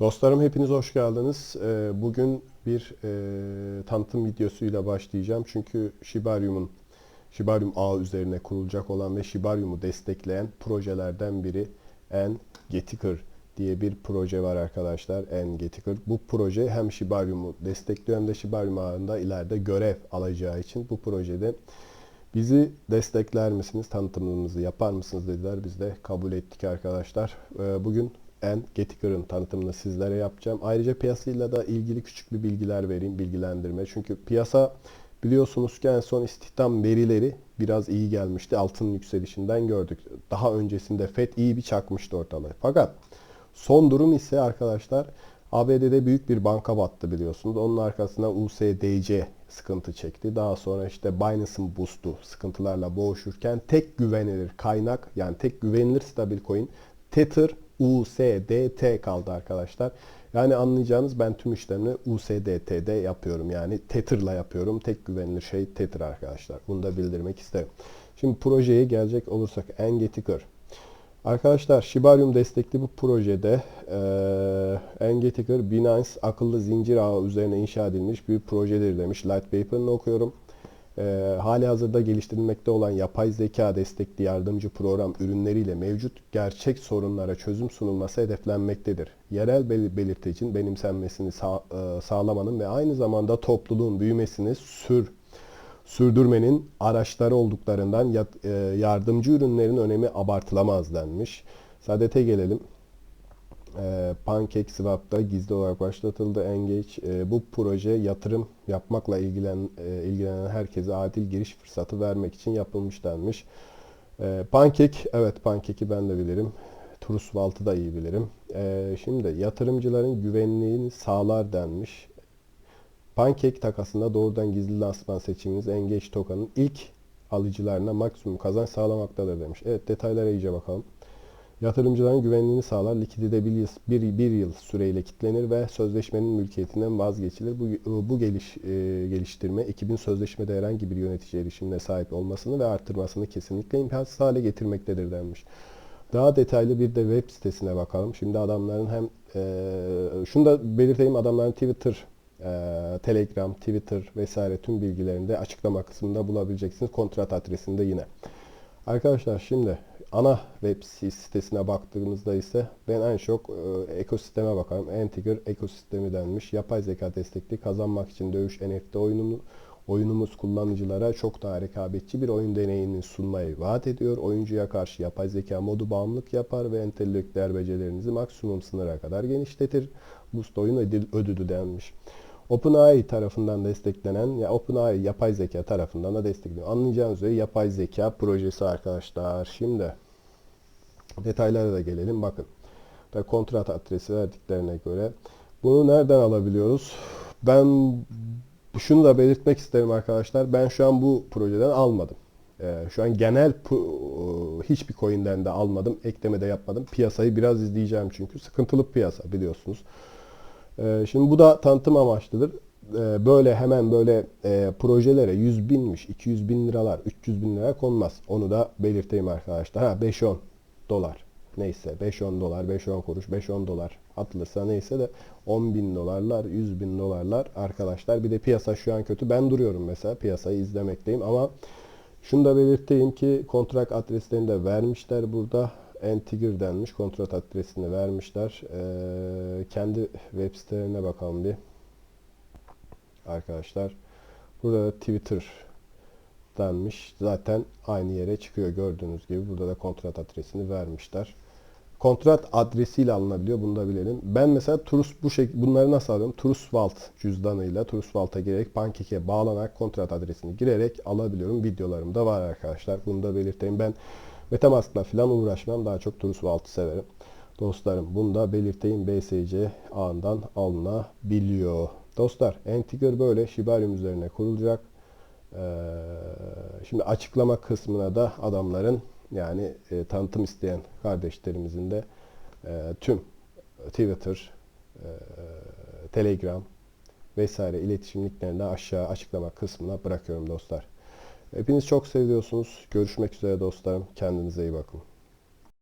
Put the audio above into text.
Dostlarım hepiniz hoş geldiniz. Ee, Bugün bir e, tanıtım videosuyla başlayacağım. Çünkü Shibarium'un Shibarium ağ üzerine kurulacak olan ve Shibarium'u destekleyen projelerden biri N-Getiker diye bir proje var arkadaşlar. N-Getiker. Bu proje hem Shibarium'u destekliyor hem de Shibarium ağında ileride görev alacağı için bu projede Bizi destekler misiniz, tanıtımımızı yapar mısınız dediler. Biz de kabul ettik arkadaşlar. Ee, Bugün en Getiker'ın tanıtımını sizlere yapacağım. Ayrıca piyasayla da ilgili küçük bir bilgiler vereyim, bilgilendirme. Çünkü piyasa biliyorsunuz ki en son istihdam verileri biraz iyi gelmişti. Altın yükselişinden gördük. Daha öncesinde FED iyi bir çakmıştı ortalığı. Fakat son durum ise arkadaşlar ABD'de büyük bir banka battı biliyorsunuz. Onun arkasına USDC sıkıntı çekti. Daha sonra işte Binance'ın boost'u sıkıntılarla boğuşurken tek güvenilir kaynak yani tek güvenilir stabil coin Tether USDT kaldı arkadaşlar. Yani anlayacağınız ben tüm işlemleri USDT'de yapıyorum. Yani Tether'la yapıyorum. Tek güvenilir şey Tether arkadaşlar. Bunu da bildirmek isterim. Şimdi projeye gelecek olursak Engetiker. Arkadaşlar Shibarium destekli bu projede e, Engetiker Binance akıllı zincir ağı üzerine inşa edilmiş bir projedir demiş. Light paper'ını okuyorum. E, hali hazırda geliştirilmekte olan yapay zeka destekli yardımcı program ürünleriyle mevcut gerçek sorunlara çözüm sunulması hedeflenmektedir. Yerel bel- belirticin benimsenmesini sağ, e, sağlamanın ve aynı zamanda topluluğun büyümesini sür sürdürmenin araçları olduklarından e, yardımcı ürünlerin önemi abartılamaz denmiş. Sadete gelelim. E, PancakeSwap'ta gizli olarak başlatıldı Engage. E, bu proje yatırım yapmakla ilgilen, e, ilgilenen herkese adil giriş fırsatı vermek için yapılmış denmiş. E, Pancake, evet Pancake'i ben de bilirim. Trustwallet'ı da iyi bilirim. E, şimdi yatırımcıların güvenliğini sağlar denmiş. Pancake takasında doğrudan gizli lansman seçiminiz Engage token'ın ilk alıcılarına maksimum kazanç sağlamaktadır demiş. Evet detaylara iyice bakalım. Yatırımcıların güvenliğini sağlar. Likidite bir bir, yıl süreyle kitlenir ve sözleşmenin mülkiyetinden vazgeçilir. Bu, bu geliş, e, geliştirme ekibin sözleşmede herhangi bir yönetici erişimine sahip olmasını ve arttırmasını kesinlikle imkansız hale getirmektedir denmiş. Daha detaylı bir de web sitesine bakalım. Şimdi adamların hem e, şunu da belirteyim adamların Twitter e, Telegram, Twitter vesaire tüm bilgilerini de açıklama kısmında bulabileceksiniz. Kontrat adresinde yine. Arkadaşlar şimdi ana web sitesine baktığımızda ise ben en çok e, ekosisteme bakarım. Antiger ekosistemi denmiş. Yapay zeka destekli kazanmak için dövüş NFT oyununu oyunumuz kullanıcılara çok daha rekabetçi bir oyun deneyimini sunmayı vaat ediyor. Oyuncuya karşı yapay zeka modu bağımlılık yapar ve entelektüel becerilerinizi maksimum sınıra kadar genişletir. Boost oyun ödül, ödülü denmiş. OpenAI tarafından desteklenen ya OpenAI yapay zeka tarafından da destekleniyor. Anlayacağınız üzere yapay zeka projesi arkadaşlar. Şimdi detaylara da gelelim. Bakın. Ve kontrat adresi verdiklerine göre bunu nereden alabiliyoruz? Ben şunu da belirtmek isterim arkadaşlar. Ben şu an bu projeden almadım. Ee, şu an genel hiçbir coin'den de almadım. Ekleme de yapmadım. Piyasayı biraz izleyeceğim çünkü. Sıkıntılı piyasa biliyorsunuz. Ee, şimdi bu da tanıtım amaçlıdır. Ee, böyle hemen böyle e, projelere 100 binmiş, 200 bin liralar, 300 bin lira konmaz. Onu da belirteyim arkadaşlar. Ha 5-10 dolar. Neyse 5-10 dolar, 5-10 kuruş, 5-10 dolar atılırsa neyse de 10 bin dolarlar, 100 bin dolarlar arkadaşlar. Bir de piyasa şu an kötü. Ben duruyorum mesela piyasayı izlemekteyim ama şunu da belirteyim ki kontrat adreslerini de vermişler burada. Entigir denmiş. Kontrat adresini vermişler. Ee, kendi web sitelerine bakalım bir. Arkadaşlar. Burada da Twitter denmiş. Zaten aynı yere çıkıyor gördüğünüz gibi. Burada da kontrat adresini vermişler. Kontrat adresiyle alınabiliyor. Bunu da bilelim. Ben mesela Trust bu şekilde bunları nasıl alıyorum? Trustwallet cüzdanıyla Trustwallet'a girerek Pancake'e bağlanarak kontrat adresini girerek alabiliyorum. Videolarım da var arkadaşlar. Bunu da belirteyim. Ben Metamask'la falan uğraşmam. Daha çok Trustwallet'ı severim. Dostlarım bunu da belirteyim. BSC ağından alınabiliyor. Dostlar Antigor böyle Shibarium üzerine kurulacak. Ee, şimdi açıklama kısmına da adamların yani e, tanıtım isteyen kardeşlerimizin de e, tüm Twitter, e, Telegram vesaire iletişim linklerini aşağı açıklama kısmına bırakıyorum dostlar. Hepiniz çok seviyorsunuz. Görüşmek üzere dostlarım. Kendinize iyi bakın.